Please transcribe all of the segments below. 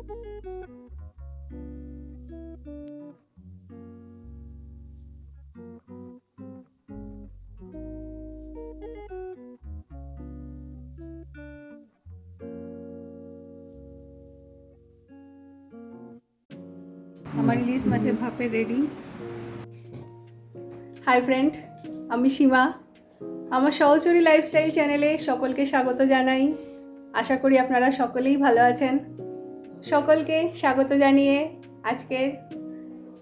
আমার ইলিশ মাছের ভাপে রেডি হাই ফ্রেন্ড আমি সীমা আমার সহচরী লাইফস্টাইল চ্যানেলে সকলকে স্বাগত জানাই আশা করি আপনারা সকলেই ভালো আছেন সকলকে স্বাগত জানিয়ে আজকের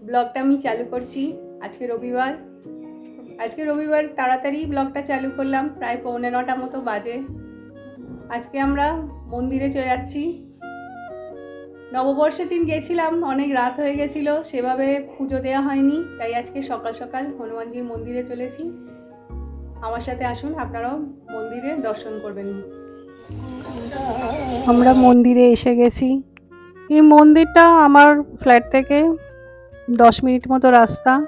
ব্লগটা আমি চালু করছি। আজকে রবিবার। আজকে রবিবার তাড়াতাড়ি ব্লগটা চালু করলাম, প্রায় পৌনে নটা মতো বাজে। আজকে আমরা মন্দিরে চলে যাচ্ছি। নববর্ষের দিন গেছিলাম, অনেক রাত হয়ে গেছিল, সেভাবে পুজো দেওয়া হয়নি, তাই আজকে সকাল সকাল হনুমানজির মন্দিরে চলেছি। আমার সাথে আসুন, আপনারাও মন্দিরে দর্শন করবেন। আমরা মন্দিরে এসে গেছি। এই মন্দিরটা আমার ফ্ল্যাট থেকে দশ মিনিট মতো রাস্তা।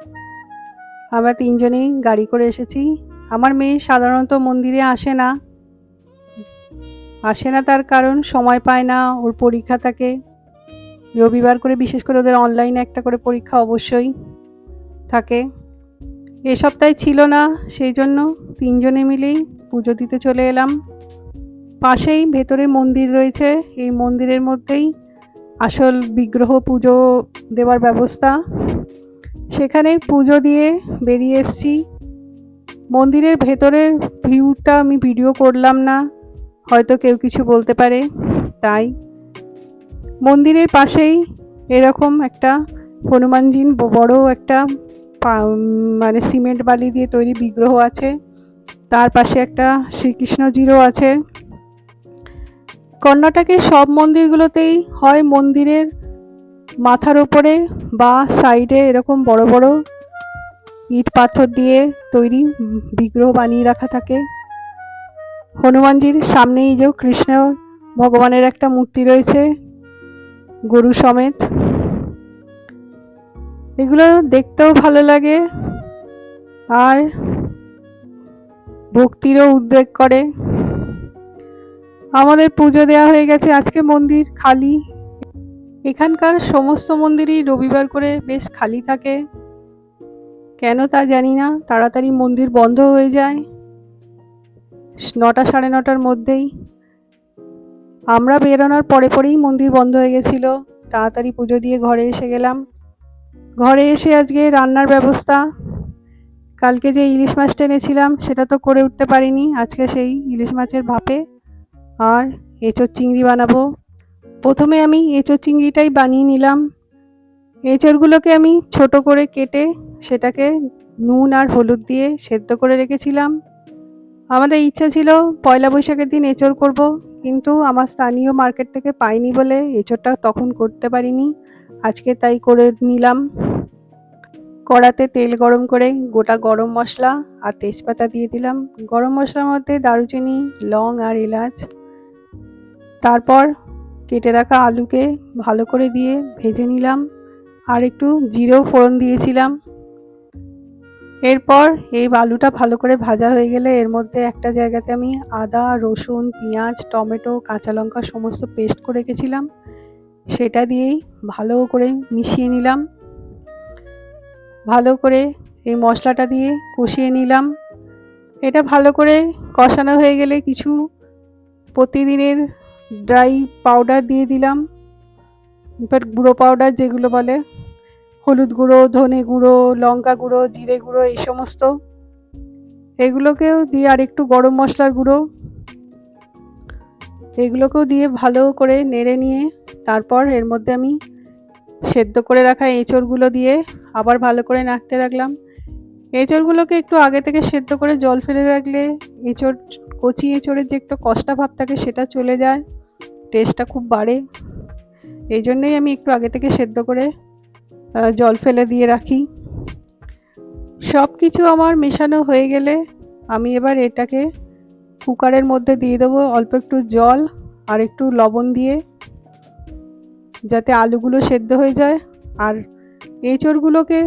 আমরা তিনজনেই গাড়ি করে এসেছি। আমার মেয়ে সাধারণত মন্দিরে আসে না। আসে না তার কারণ সময় পায় না, ওর পরীক্ষা থাকে। রবিবার করে বিশেষ করে ওদের অনলাইনে একটা করে পরীক্ষা অবশ্যই থাকে। এ সপ্তাহে ছিল না, সেই জন্য তিনজনে মিলেই পুজো দিতে চলে এলাম। পাশেই ভেতরে মন্দির রয়েছে। এই মন্দিরের মধ্যেই আসল বিগ্রহ পুজো দেওয়ার ব্যবস্থা। সেখানে পুজো দিয়ে বেরিয়ে এসছি। মন্দিরের ভেতরের ভিউটা আমি ভিডিও করলাম না, হয়তো কেউ কিছু বলতে পারে, তাই। মন্দিরের পাশেই এরকম একটা হনুমানজির ব- বড় একটা মানে সিমেন্ট বালি দিয়ে তৈরি বিগ্রহ আছে। তার পাশে একটা শ্রীকৃষ্ণজিরও আছে। কর্ণাটকের সব মন্দিরগুলোতেই হয় মন্দিরের মাথার ওপরে বা সাইডে এরকম বড় বড় ইট পাথর দিয়ে তৈরি বিগ্রহ বানিয়ে রাখা থাকে। হনুমানজির সামনেই যে কৃষ্ণ ভগবানের একটা মূর্তি রয়েছে, গরু সমেত। এগুলো দেখতেও ভালো লাগে আর ভক্তিরও উদ্বেগ করে। আমাদের পুজো দেওয়া হয়ে গেছে আজকে মন্দির খালি। এখানকার সমস্ত মন্দিরই রবিবার করে বেশ খালি থাকে। কেন তা জানি না, তাড়াতাড়ি মন্দির বন্ধ হয়ে যায়। নটা সাড়ে নটার মধ্যেই। আমরা বেরোনোর পরে পরেই মন্দির বন্ধ হয়ে গেছিল। তাড়াতাড়ি পুজো দিয়ে ঘরে এসে গেলাম। ঘরে এসে আজকে রান্নার ব্যবস্থা। কালকে যে ইলিশ মাছটা এনেছিলাম, সেটা তো করে উঠতে পারিনি। আজকে সেই ইলিশ মাছের ভাপে। আর এঁচোড় চিংড়ি বানাবো। প্রথমে আমি এঁচোড় চিংড়িটাই বানিয়ে নিলাম। এঁচোড়গুলোকে আমি ছোট করে কেটে সেটাকে নুন আর হলুদ দিয়ে সেদ্ধ করে রেখেছিলাম। আমাদের ইচ্ছা ছিল পয়লা বৈশাখের দিন এঁচোড় করব, কিন্তু আমার স্থানীয় মার্কেট থেকে পাইনি বলে এঁচোড়টা তখন করতে পারিনি। আজকে তাই করে নিলাম। কড়াতে তেল গরম করে গোটা গরম মশলা আর তেজপাতা দিয়ে দিলাম। গরম মশলার মধ্যে দারুচিনি, লং আর এলাচ তারপর কেটে রাখা আলুকে ভালো করে দিয়ে ভেজে নিলাম আর একটু জিরেও ফোড়ন দিয়েছিলাম। এরপর এই আলুটা ভালো করে ভাজা হয়ে গেলে এর মধ্যে একটা জায়গাতে আমি আদা, রসুন, পেঁয়াজ, টমেটো, কাঁচা লঙ্কা সমস্ত পেস্ট করে রেখেছিলাম। সেটা দিয়েই ভালো করে মিশিয়ে নিলাম। ভালো করে এই মশলাটা দিয়ে কষিয়ে নিলাম। এটা ভালো করে কষানো হয়ে গেলে কিছু প্রতিদিনের ড্রাই পাউডার দিয়ে দিলাম। এবার গুঁড়ো পাউডার যেগুলো বলে, হলুদ গুঁড়ো, ধনে গুঁড়ো, লঙ্কা গুঁড়ো, জিরে গুঁড়ো, এই সমস্ত। এগুলোকেও দিয়ে আর একটু গরম মশলার গুঁড়ো। এগুলোকেও দিয়ে ভালো করে নেড়ে নিয়ে, তারপর এর মধ্যে আমি সেদ্ধ করে রাখা এঁচড়গুলো দিয়ে আবার ভালো করে নাড়তে রাখলাম এঁচড়গুলোকে একটু আগে থেকে সেদ্ধ করে জল ফেলে রাখলে এঁচড়, কচি এঁচড়ের যে একটু কষ্টা ভাব থাকে সেটা চলে যায়। টেস্টটা খুব বাড়ে। এই জন্যই আমি একটু আগে থেকে সেদ্ধ করে জল ফেলে দিয়ে রাখি। সব কিছু আমার মেশানো হয়ে গেলে আমি এবার এটাকে কুকারের মধ্যে দিয়ে দেবো অল্প একটু জল আর একটু লবণ দিয়ে, যাতে আলুগুলো সেদ্ধ হয়ে যায়। আর এঁচড়গুলোকে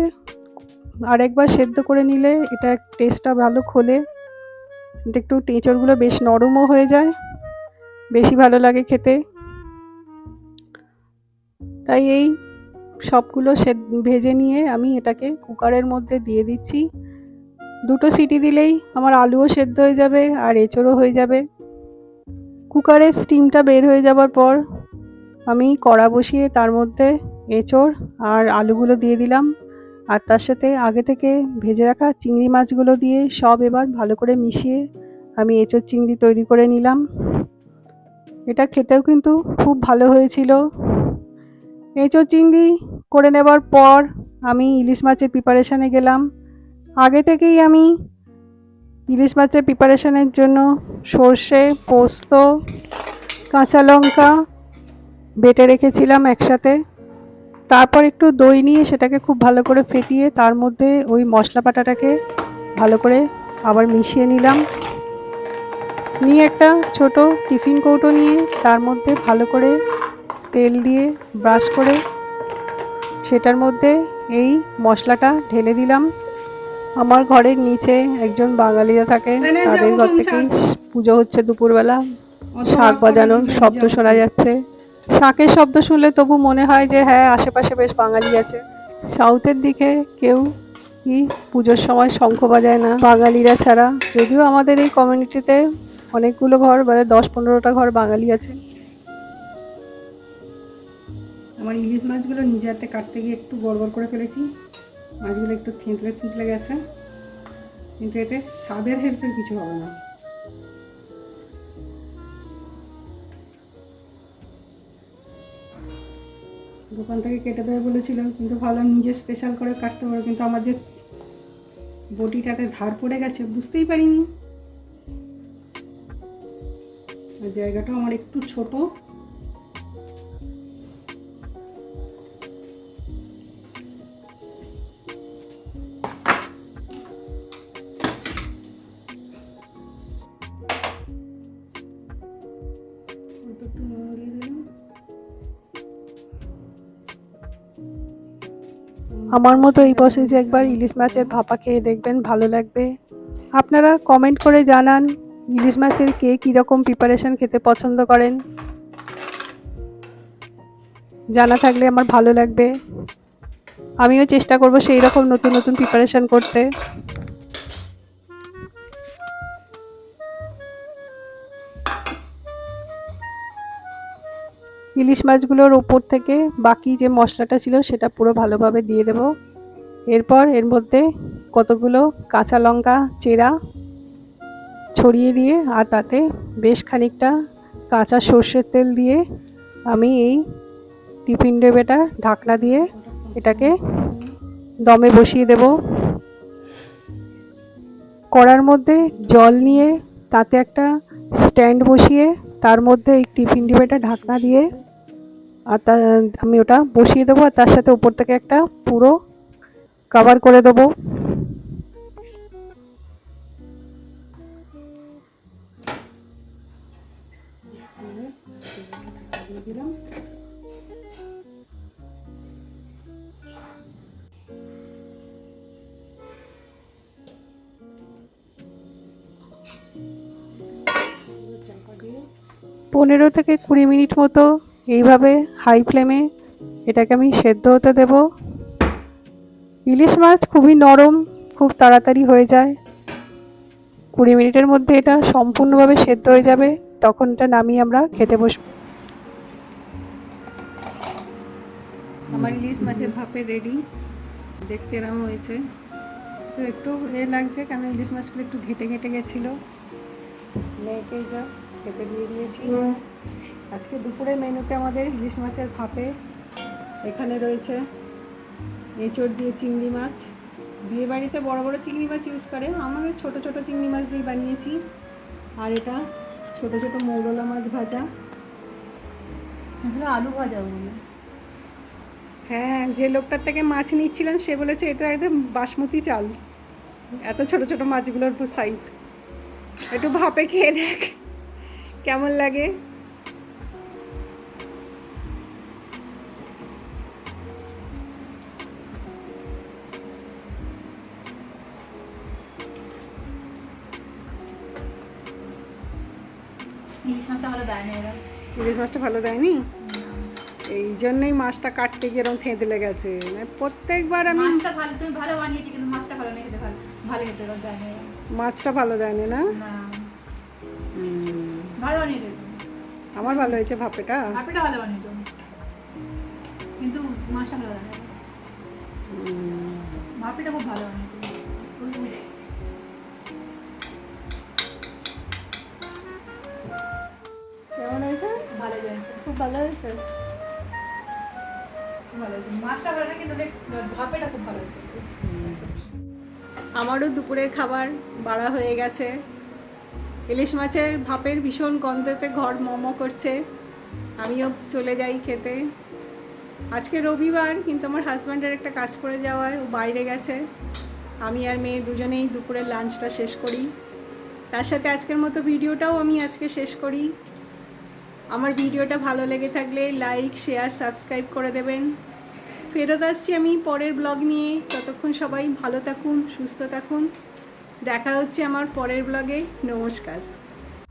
আরেকবার সেদ্ধ করে নিলে এটা টেস্টটা ভালো খোলে। একটু এঁচড়গুলো বেশ নরমও হয়ে যায়। বেশি ভালো লাগে খেতে। তাই এই সবগুলো সে, ভেজে নিয়ে আমি এটাকে কুকারের মধ্যে দিয়ে দিচ্ছি। দুটো সিটি দিলেই আমার আলুও সেদ্ধ হয়ে যাবে আর এঁচড়ও হয়ে যাবে। কুকারের স্টিমটা বের হয়ে যাবার পর আমি কড়া বসিয়ে তার মধ্যে এঁচড় আর আলুগুলো দিয়ে দিলাম। আর তার সাথে আগে থেকে ভেজে রাখা চিংড়ি মাছগুলো দিয়ে সব এবার ভালো করে মিশিয়ে আমি এঁচড় চিংড়ি তৈরি করে নিলাম। এটা খেতেও কিন্তু খুব ভালো হয়েছিল। এঁচড় চিংড়ি করে নেবার পর আমি ইলিশ মাছের প্রিপারেশানে গেলাম। আগে থেকেই আমি ইলিশ মাছের প্রিপারেশানের জন্য সর্ষে, পোস্ত, কাঁচা লঙ্কা বেটে রেখেছিলাম একসাথে। তারপর একটু দই নিয়ে সেটাকে খুব ভালো করে ফেটিয়ে তার মধ্যে ওই মশলা পাটাটাকে ভালো করে আবার মিশিয়ে নিলাম। নিয়ে একটা ছোট টিফিন কৌটো নিয়ে তার মধ্যে ভালো করে তেল দিয়ে ব্রাশ করে সেটার মধ্যে এই মশলাটা ঢেলে দিলাম। আমার ঘরের নিচে একজন বাঙালিরা থাকে তাদের ঘর থেকেই পুজো হচ্ছে দুপুরবেলা। শাক বাজানোর শব্দ শোনা যাচ্ছে। শাকের শব্দ শুনলে তবু মনে হয় যে হ্যাঁ আশেপাশে বেশ বাঙালি আছে। সাউথের দিকে কেউ কি পুজোর সময় শঙ্খ বাজায় না। বাঙালিরা ছাড়া। যদিও আমাদের এই কমিউনিটিতে অনেকগুলো ঘর মানে দশ পনেরোটা ঘর বাঙালি আছে। আমার ইলিশ মাছগুলো নিজে হাতে কাটতে গিয়ে একটু গড়বড় করে ফেলেছি। মাছগুলো একটু থেঁতলে থেঁতলে গেছে। কিন্তু এতে স্বাদের হেল্পের কিছু হবে না। দোকান থেকে কেটে দেবে বলেছিল, কিন্তু ভাবলাম নিজে স্পেশাল করে কাটতে পারো, কিন্তু আমার যে বটিটাতে ধার পড়ে গেছে, বুঝতেই পারিনি। আর জায়গাটাও আমার একটু ছোট। আমার মতো এই প্রসেসে একবার ইলিশ মাছের ভাপা খেয়ে দেখবেন, ভালো লাগবে। আপনারা কমেন্ট করে জানান। ইলিশ মাছের কে কীরকম প্রিপারেশন খেতে পছন্দ করেন? জানা থাকলে আমার ভালো লাগবে। আমিও চেষ্টা করব সেই রকম নতুন নতুন প্রিপারেশন করতে। ইলিশ মাছগুলোর ওপর থেকে বাকি যে মশলাটা ছিল সেটা পুরো ভালোভাবে দিয়ে দেব। এরপর এর মধ্যে কতগুলো কাঁচা লঙ্কা, চেরা ছড়িয়ে দিয়ে আর তাতে বেশ খানিকটা কাঁচা সর্ষের তেল দিয়ে আমি এই টিফিন ডেবেটা ঢাকনা দিয়ে এটাকে দমে বসিয়ে দেব। কড়ার মধ্যে জল নিয়ে তাতে একটা স্ট্যান্ড বসিয়ে তার মধ্যে এই টিফিন ডিবেটা ঢাকনা দিয়ে আর তা আমি ওটা বসিয়ে দেবো আর তার সাথে উপর থেকে একটা পুরো কভার করে দেবো। দিলাম। পনেরো থেকে কুড়ি মিনিট মতো এইভাবে হাই ফ্লেমে এটাকে আমি সেদ্ধ হতে দেব। ইলিশ মাছ খুবই নরম, খুব তাড়াতাড়ি হয়ে যায়। কুড়ি মিনিটের মধ্যে এটা সম্পূর্ণভাবে সেদ্ধ হয়ে যাবে, তখন এটা নামিয়ে আমরা খেতে বসবো। আমার ইলিশ মাছের ভাপে রেডি দেখতে এরম হয়েছে। তো একটু এ লাগছে কারণ ইলিশ মাছগুলো একটু ঘেটে ঘেটে গেছিল। মেয়েকে যা খেতে দিয়ে দিয়েছি। আজকে দুপুরের মেনুতে আমাদের ইলিশ মাছের ভাপে এখানে রয়েছে এঁচড় দিয়ে চিংড়ি মাছ। বিয়ে বাড়িতে বড় বড় চিংড়ি মাছ ইউজ করে। আমাদের ছোট ছোট চিংড়ি মাছ দিয়ে বানিয়েছি। আর এটা ছোট ছোট মৌরলা মাছ ভাজা। এগুলো আলু ভাজা হ্যাঁ যে লোকটার থেকে মাছ নিচ্ছিলাম সে বলেছে এটা একদম বাসমতি চাল। এত ছোট ছোট মাছগুলোর সাইজ একটু ভাপে খেয়ে দেখ কেমন লাগে। ইলিশ মাছটা ভালো দেয় না এরা। ইলিশ মাছটা ভালো দেয়নি? এই জন্যই মাছটা কাটতে গিয়ে এরকম থেঁতলে গেছে। মানে প্রত্যেকবার আমি মাছটা ভালো তুমি ভালো বানিয়েছি কিন্তু মাছটা ভালো নেই খেতে ভালো ভালো খেতে ভালো দেয় না। মাছটা ভালো দেয়নি না? না। ভালো বানিয়েছো আমার ভালো হয়েছে ভাপেটা। আপেটা ভালো বানিয়েছো কিন্তু মাছটা ভালো দেয় না। হুম, ভাপিটা খুব ভালো বানিয়েছো কেমন হয়েছে? ভালো বানিয়েছো খুব ভালো হয়েছে? আমারও দুপুরের খাবার বাড়া হয়ে গেছে। ইলিশ মাছের ভাপের ভীষণ গন্ধতে ঘর মম করছে। আমিও চলে যাই খেতে। আজকে রবিবার, কিন্তু আমার হাজব্যান্ডের একটা কাজ করে যাওয়ায় ও বাইরে গেছে। আমি আর মেয়ে দুজনেই দুপুরের লাঞ্চটা শেষ করি। তার সাথে আজকের মতো ভিডিওটাও আমি আজকে শেষ করি। আমার ভিডিওটা ভালো লেগে থাকলে লাইক শেয়ার সাবস্ক্রাইব করে দেবেন। ফেরত আসছি আমি পরের ব্লগ নিয়ে। ততক্ষণ সবাই ভালো থাকুন, সুস্থ থাকুন। দেখা হচ্ছে আমার পরের ব্লগে নমস্কার।